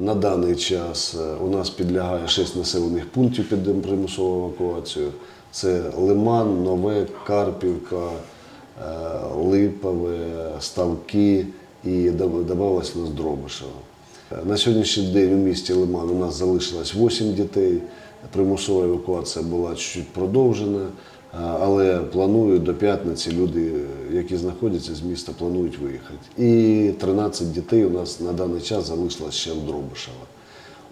На даний час е, у нас підлягає 6 населених пунктів під примусову евакуацію. Це Лиман, Нове, Карпівка, е, Липове, Ставки і додавалось нас Дробишево. На сьогоднішній день у місті Лиман у нас залишилось 8 дітей. Примусова евакуація була чуть продовжена, але планують до п'ятниці люди, які знаходяться з міста, планують виїхати. І 13 дітей у нас на даний час залишилось ще в Дробишева.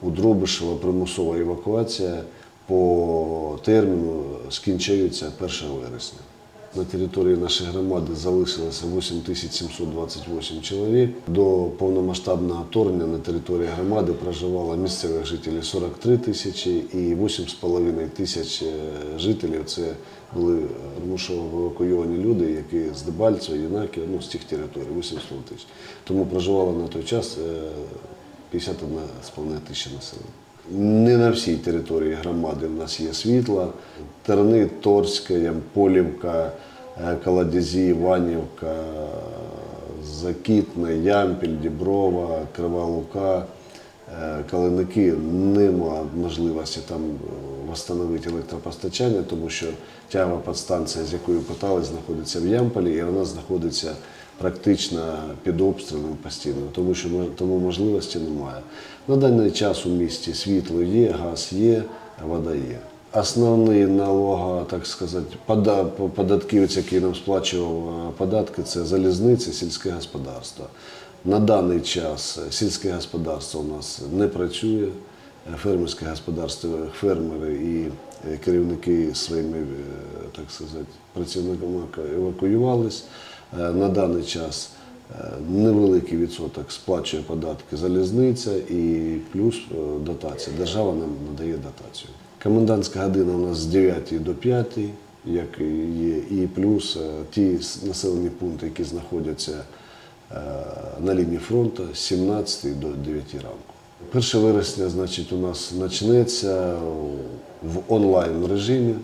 У Дробишева примусова евакуація по терміну скінчаються 1 вересня. На території нашої громади залишилося 8728 чоловік. До повномасштабного вторгнення на території громади проживало місцевих жителів 43 тисячі і 8,5 тисяч е, жителів це були примусово евакуйовані люди, які з Дебальцева, Єнакія, ну з тих територій, 8,5 тисяч. Тому проживало на той час е, 51,5 тисячі населення. Не на всій території громади в нас є світло. Терни, Торська, Ямполівка, е, Каладязі, Іванівка, Закітне, Ямпіль, Діброва, Крива Лука, е, Калиники. Нема можливості там встановити електропостачання, тому що тягова підстанція, з якою питали, знаходиться в Ямполі, і вона знаходиться практично під обстрілом постійно, тому що тому можливості немає. На даний час у місті світло є, газ є, вода є. Основний налога, так сказати, пода- податківець, який нам сплачував е, податки, це залізниця, сільське господарство. На даний час е, сільське господарство у нас не працює. Е, Фермерське господарство, фермери і керівники своїми, так сказати, працівниками евакуювались. На даний час невеликий відсоток сплачує податки залізниця і плюс е, дотація. Держава нам надає дотацію. Комендантська година у нас з 9 до 5, як є, і плюс е, ті населені пункти, які знаходяться е, на лінії фронту з 17 до 9 ранку. 1 вересня, значить, у нас почнеться в онлайн режимі.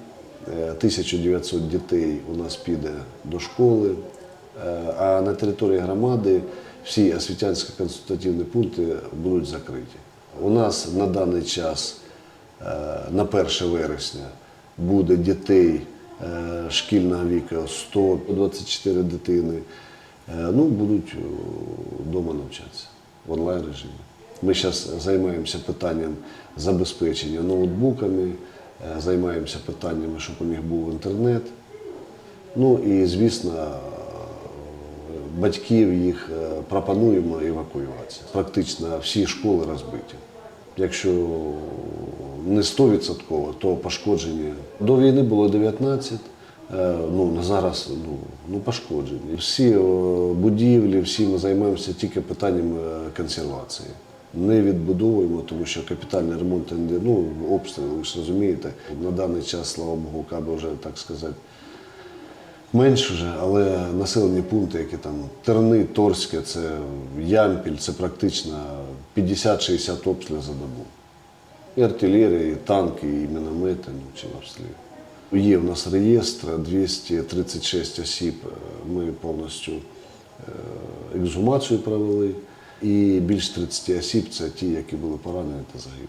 Е, 1900 дітей у нас піде до школи, а на території громади всі освітянські консультативні пункти будуть закриті. У нас на даний час е, на 1 вересня буде дітей е, шкільного віку 124 дитини. Е, Ну, будуть вдома навчатися в онлайн режимі. Ми зараз займаємося питанням забезпечення ноутбуками, е, займаємося питаннями, щоб у них був інтернет. Ну і, звісно, батьків їх е, пропонуємо евакуюватися. Практично всі школи розбиті. Якщо не 100%, то пошкоджені. До війни було 19, е, ну зараз ну, ну, пошкоджені. Всі е, будівлі, всі ми займаємося тільки питанням консервації. Не відбудовуємо, тому що капітальний ремонт ну, обстріли, ви ж розумієте. На даний час, слава Богу, каби вже так сказати. Менш вже, але населені пункти, які там Терни, Торське, це Ямпіль, це практично 50-60 обстрілів за добу. І артилерія, і танки, і міномети, ну чи обстріли. Є в нас реєстр 236 осіб. е, Ми повністю е, ексгумацію провели. І більш 30 осіб це ті, які були поранені та загиблі.